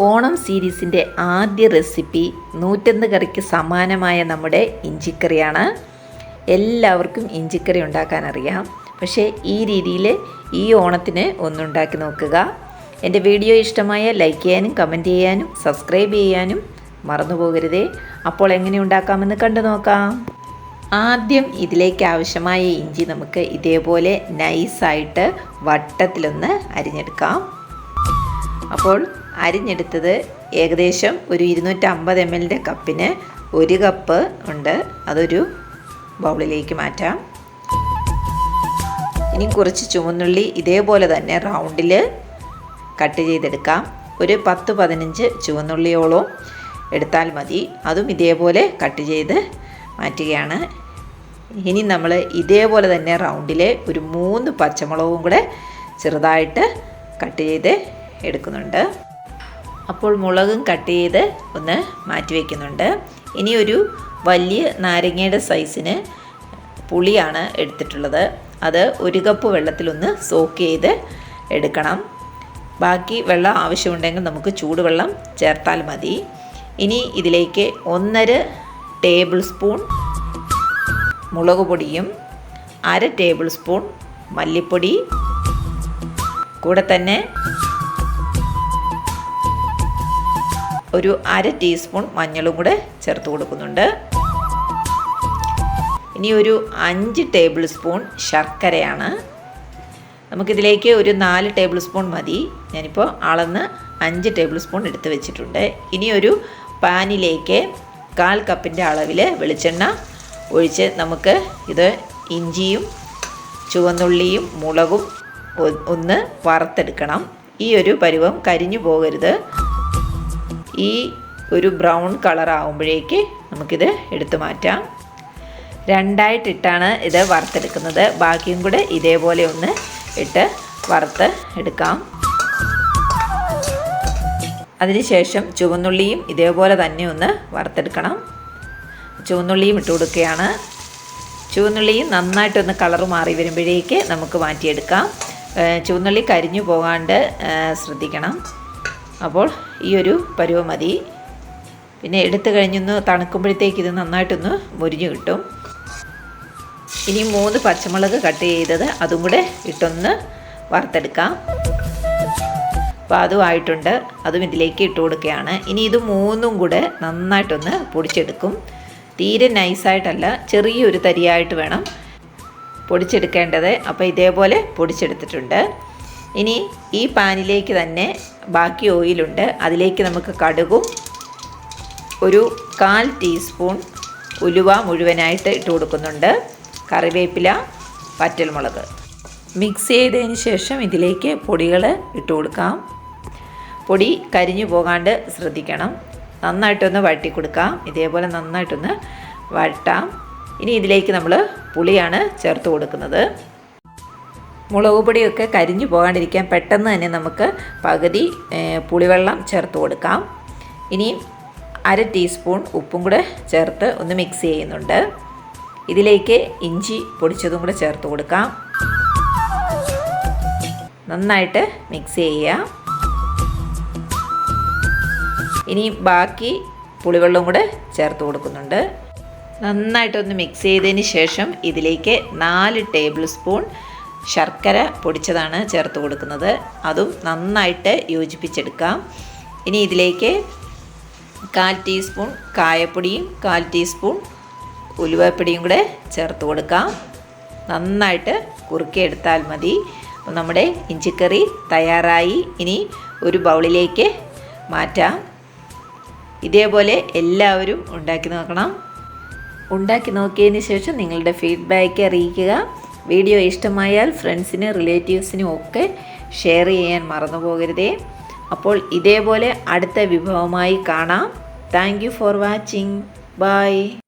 ഓണം സീരീസിന്റെ ആദ്യ റെസിപ്പി നൂറ്റൊന്ന് കറിക്ക് സമാനമായ നമ്മുടെ ഇഞ്ചിക്കറിയാണ്. എല്ലാവർക്കും ഇഞ്ചിക്കറി ഉണ്ടാക്കാൻ അറിയാം. പക്ഷേ ഈ രീതിയിൽ ഈ ഓണത്തിന് ഒന്നുണ്ടാക്കി നോക്കുക. എന്റെ വീഡിയോ ഇഷ്ടമായ ലൈക്ക് ചെയ്യാനും കമന്റ് ചെയ്യാനും സബ്സ്ക്രൈബ് ചെയ്യാനും മറന്നു പോകരുതേ. അപ്പോൾ എങ്ങനെ ഉണ്ടാക്കാമെന്ന് കണ്ടു നോക്കാം. ആദ്യം ഇതിലേക്ക് ആവശ്യമായ ഇഞ്ചി നമുക്ക് ഇതേപോലെ നൈസായിട്ട് വട്ടത്തിലൊന്ന് അരിഞ്ഞെടുക്കാം. അപ്പോൾ അരിഞ്ഞെടുത്തത് ഏകദേശം ഒരു ഇരുന്നൂറ്റമ്പത് എം എല്ലിന്റെ കപ്പിന് ഒരു കപ്പ് ഉണ്ട്. അതൊരു ബൗളിലേക്ക് മാറ്റാം. ഇനി കുറച്ച് ചുവന്നുള്ളി ഇതേപോലെ തന്നെ റൗണ്ടിൽ കട്ട് ചെയ്തെടുക്കാം. ഒരു പത്ത് പതിനഞ്ച് ചുവന്നുള്ളിയോളം എടുത്താൽ മതി. അതും ഇതേപോലെ കട്ട് ചെയ്ത് മാറ്റുകയാണ്. ഇനി നമ്മൾ ഇതേപോലെ തന്നെ റൗണ്ടിൽ ഒരു മൂന്ന് പച്ചമുളകും കൂടെ ചെറുതായിട്ട് കട്ട് ചെയ്ത് എടുക്കുന്നുണ്ട്. അപ്പോൾ മുളകും കട്ട് ചെയ്ത് ഒന്ന് മാറ്റി വയ്ക്കുന്നുണ്ട് ഇനി ഒരു വലിയ നാരങ്ങയുടെ സൈസിന് പുളിയാണ് എടുത്തിട്ടുള്ളത്. അത് ഒരു കപ്പ് വെള്ളത്തിലൊന്ന് സോക്ക് ചെയ്ത് എടുക്കണം. ബാക്കി വെള്ളം ആവശ്യമുണ്ടെങ്കിൽ നമുക്ക് ചൂടുവെള്ളം ചേർത്താൽ മതി. ഇനി ഇതിലേക്ക് ഒന്നര ടേബിൾ സ്പൂൺ മുളക് പൊടിയും അര ടേബിൾ സ്പൂൺ മല്ലിപ്പൊടി. കൂടെ തന്നെ ഒരു അര ടീസ്പൂൺ മഞ്ഞളും കൂടെ ചേർത്ത് കൊടുക്കുന്നുണ്ട്. ഇനി ഒരു അഞ്ച് ടേബിൾ സ്പൂൺ ശർക്കരയാണ്. നമുക്കിതിലേക്ക് ഒരു നാല് ടേബിൾ സ്പൂൺ മതി. ഞാനിപ്പോൾ അളന്ന് അഞ്ച് ടേബിൾ സ്പൂൺ എടുത്ത് വെച്ചിട്ടുണ്ട്. ഇനി ഒരു പാനിലേക്ക് കാൽ കപ്പിന്റെ അളവിൽ വെളിച്ചെണ്ണ ഒഴിച്ച് നമുക്ക് ഇത് ഇഞ്ചിയും ചുവന്നുള്ളിയും മുളകും ഒന്ന് വറുത്തെടുക്കണം. ഈ ഒരു പരുവം കരിഞ്ഞു പോകരുത്. ഈ ഒരു ബ്രൗൺ കളർ ആകുമ്പോഴേക്ക് നമുക്കിത് എടുത്തു മാറ്റാം. രണ്ടായിട്ടിട്ടാണ് ഇത് വറുത്തെടുക്കുന്നത്. ബാക്കിയും കൂടെ ഇതേപോലെ ഒന്ന് ഇട്ട് വറുത്ത് എടുക്കാം. അതിനുശേഷം ചുവന്നുള്ളിയും ഇതേപോലെ തന്നെ ഒന്ന് വറുത്തെടുക്കണം. ചുവന്നുള്ളിയും ഇട്ട് കൊടുക്കുകയാണ്. ചുവന്നുള്ളിയും നന്നായിട്ടൊന്ന് കളർ മാറി വരുമ്പോഴേക്ക് നമുക്ക് മാറ്റിയെടുക്കാം. ചുവന്നുള്ളി കരിഞ്ഞു പോകാണ്ട് ശ്രദ്ധിക്കണം. അപ്പോൾ ഈ ഒരു പരുവം മതി. പിന്നെ എടുത്തു കഴിഞ്ഞൊന്ന് തണുക്കുമ്പോഴത്തേക്ക് ഇത് നന്നായിട്ടൊന്ന് മുരിഞ്ഞു കിട്ടും. ഇനി മൂന്ന് പച്ചമുളക് കട്ട് ചെയ്തത് അതും കൂടെ ഇട്ടൊന്ന് വറുത്തെടുക്കാം. അപ്പോൾ അതും ആയിട്ടുണ്ട്. അതും ഇതിലേക്ക് ഇട്ട് കൊടുക്കുകയാണ്. ഇനി ഇത് മൂന്നും കൂടെ നന്നായിട്ടൊന്ന് പൊടിച്ചെടുക്കും. തീരെ നൈസായിട്ടല്ല ചെറിയൊരു തരിയായിട്ട് വേണം പൊടിച്ചെടുക്കേണ്ടത്. അപ്പോൾ ഇതേപോലെ പൊടിച്ചെടുത്തിട്ടുണ്ട്. ഇനി ഈ പാനിലേക്ക് തന്നെ ബാക്കി ഓയിലുണ്ട്. അതിലേക്ക് നമുക്ക് കടുകും ഒരു കാൽ ടീസ്പൂൺ ഉലുവ മുഴുവനായിട്ട് ഇട്ട് കൊടുക്കുന്നുണ്ട്. കറിവേപ്പില പറ്റൽമുളക് മിക്സ് ചെയ്തതിന് ശേഷം ഇതിലേക്ക് പൊടികൾ ഇട്ട് കൊടുക്കാം. പൊടി കരിഞ്ഞു പോകാണ്ട് ശ്രദ്ധിക്കണം. നന്നായിട്ടൊന്ന് വഴട്ടി കൊടുക്കാം. ഇതേപോലെ നന്നായിട്ടൊന്ന് വഴട്ടാം ഇനി ഇതിലേക്ക് നമ്മൾ പുളിയാണ് ചേർത്ത് കൊടുക്കുന്നത്. മുളക് പൊടിയൊക്കെ കരിഞ്ഞു പോകാണ്ടിരിക്കാൻ പെട്ടെന്ന് തന്നെ നമുക്ക് പകുതി പുളിവെള്ളം ചേർത്ത് കൊടുക്കാം. ഇനി അര ടീസ്പൂൺ ഉപ്പും കൂടെ ചേർത്ത് ഒന്ന് മിക്സ് ചെയ്യുന്നുണ്ട്. ഇതിലേക്ക് ഇഞ്ചി പൊടിച്ചതും കൂടെ ചേർത്ത് കൊടുക്കാം. നന്നായിട്ട് മിക്സ് ചെയ്യുക. ഇനി ബാക്കി പുളിവെള്ളം കൂടെ ചേർത്ത് കൊടുക്കുന്നുണ്ട്. നന്നായിട്ടൊന്ന് മിക്സ് ചെയ്തതിന് ശേഷം ഇതിലേക്ക് നാല് ടേബിൾ സ്പൂൺ ശർക്കര പൊടിച്ചതാണ് ചേർത്ത് കൊടുക്കുന്നത്. അതും നന്നായിട്ട് യോജിപ്പിച്ചെടുക്കാം. ഇനി ഇതിലേക്ക് കാൽ ടീസ്പൂൺ കായപ്പൊടിയും കാൽ ടീസ്പൂൺ ഉലുവപ്പൊടിയും കൂടെ ചേർത്ത് കൊടുക്കാം. നന്നായിട്ട് കുറുക്കിയെടുത്താൽ മതി. നമ്മുടെ ഇഞ്ചിക്കറി തയ്യാറായി. ഇനി ഒരു ബൗളിലേക്ക് മാറ്റാം. ഇതേപോലെ എല്ലാവരും ഉണ്ടാക്കി നോക്കണം. ഉണ്ടാക്കി നോക്കിയതിന് ശേഷം നിങ്ങളുടെ ഫീഡ്ബാക്ക് അറിയിക്കുക. വീഡിയോ ഇഷ്ടമായാൽ ഫ്രണ്ട്സിനും റിലേറ്റീവ്സിനും ഒക്കെ ഷെയർ ചെയ്യാൻ മറന്നു പോകരുതേ അപ്പോൾ ഇതേപോലെ അടുത്ത വിഭവമായി കാണാം. Thank for watching. ബൈ.